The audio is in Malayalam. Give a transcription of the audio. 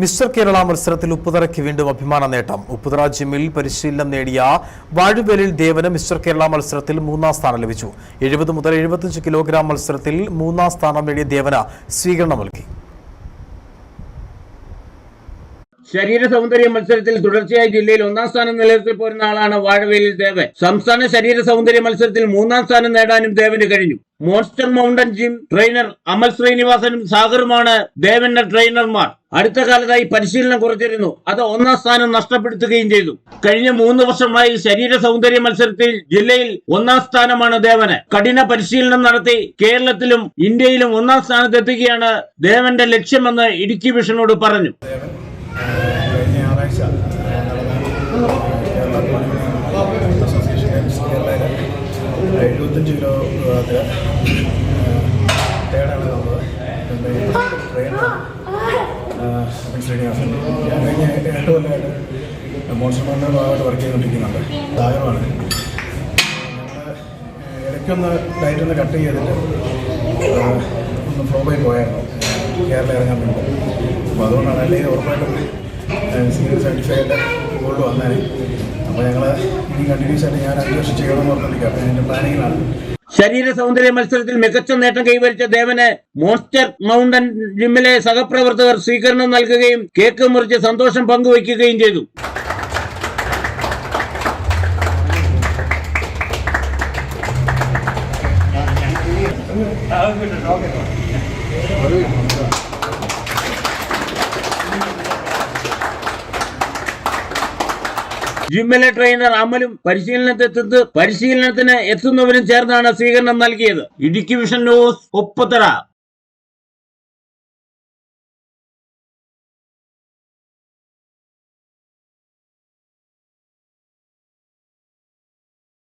മിസ്റ്റർ കേരള മത്സരത്തിൽ ഉപ്പുതറയ്ക്ക് വീണ്ടും അഭിമാന നേട്ടം. ഉപ്പുതറ ജിമ്മിൽ പരിശീലനം നേടിയ വാഴുവേലിൽ ദേവന് മിസ്റ്റർ കേരള മത്സരത്തിൽ മൂന്നാം സ്ഥാനം ലഭിച്ചു. എഴുപത് മുതൽ എഴുപത്തിയഞ്ച് കിലോഗ്രാം മത്സരത്തിൽ മൂന്നാം സ്ഥാനം നേടിയ ദേവന സ്വീകരണം നൽകി. ശരീര സൗന്ദര്യ മത്സരത്തിൽ തുടർച്ചയായി ജില്ലയിൽ ഒന്നാം സ്ഥാനം നിലനിർത്തി പോരുന്ന ആളാണ് വാഴവേലിൽ ദേവൻ. സംസ്ഥാന ശരീര സൗന്ദര്യ മത്സരത്തിൽ മൂന്നാം സ്ഥാനം നേടാനും ദേവന് കഴിഞ്ഞു. Monster mountain gym trainer Amal ശ്രീനിവാസനും സാഗറുമാണ് ദേവന്റെ ട്രെയിനർമാർ അടുത്ത കാലത്തായി പരിശീലനം കുറച്ചിരുന്നു. അത് ഒന്നാം സ്ഥാനം നഷ്ടപ്പെടുത്തുകയും ചെയ്തു. കഴിഞ്ഞ മൂന്ന് വർഷമായി ശരീര സൗന്ദര്യ മത്സരത്തിൽ ജില്ലയിൽ ഒന്നാം സ്ഥാനമാണ് ദേവന്. കഠിന പരിശീലനം നടത്തി കേരളത്തിലും ഇന്ത്യയിലും ഒന്നാം സ്ഥാനത്തെത്തുകയാണ് ദേവന്റെ ലക്ഷ്യമെന്ന് ഇടുക്കി വിഷനോട് പറഞ്ഞു. വന്നത് എന്റെ ട്രെയിനർ അമിത് ശ്രീനിവാസൻ ഞാൻ കഴിഞ്ഞ രണ്ട് കൊല്ലമായിട്ട് മോൺസൺ ഭാഗമായിട്ട് വർക്ക് ചെയ്തുകൊണ്ടിരിക്കുന്നുണ്ട്. സാഗരമാണ് ഇടയ്ക്കൊന്ന് ഡയറ്റ് ഒന്ന് കട്ട് ചെയ്തിട്ട് ഒന്ന് ഫ്ലോപ്പായി പോയായിരുന്നു. കേരളം ഇറങ്ങാൻ വേണ്ടി. അപ്പോൾ അതുകൊണ്ടാണ് അല്ലെങ്കിൽ ഉറപ്പായിട്ടും സെവന്റി ഫൈവിന്റെ ഗോൾഡ് വന്നാൽ അപ്പോൾ ഞങ്ങൾ ഇനി കണ്ടിന്യൂസ് ആയിട്ട് ഞാൻ വർഷം ചെയ്യണമെന്ന് പറഞ്ഞിരിക്കുക അപ്പോൾ എന്റെ പ്ലാനിങ്ങിലാണ് ശരീര സൗന്ദര്യ മത്സരത്തിൽ മികച്ച നേട്ടം കൈവരിച്ച ദേവന് മോൺസ്റ്റർ മൗണ്ടൻ ജിമ്മിലെ സഹപ്രവർത്തകർ സ്വീകരണം നൽകുകയും കേക്ക് മുറിച്ച് സന്തോഷം പങ്കുവയ്ക്കുകയും ചെയ്തു ജിമ്മിലെ ട്രെയിനർ അമലും പരിശീലനത്തെത്തുന്നത് പരിശീലനത്തിന് എത്തുന്നവരും ചേർന്നാണ് സ്വീകരണം നൽകിയത്. Idukki vision news Upputhara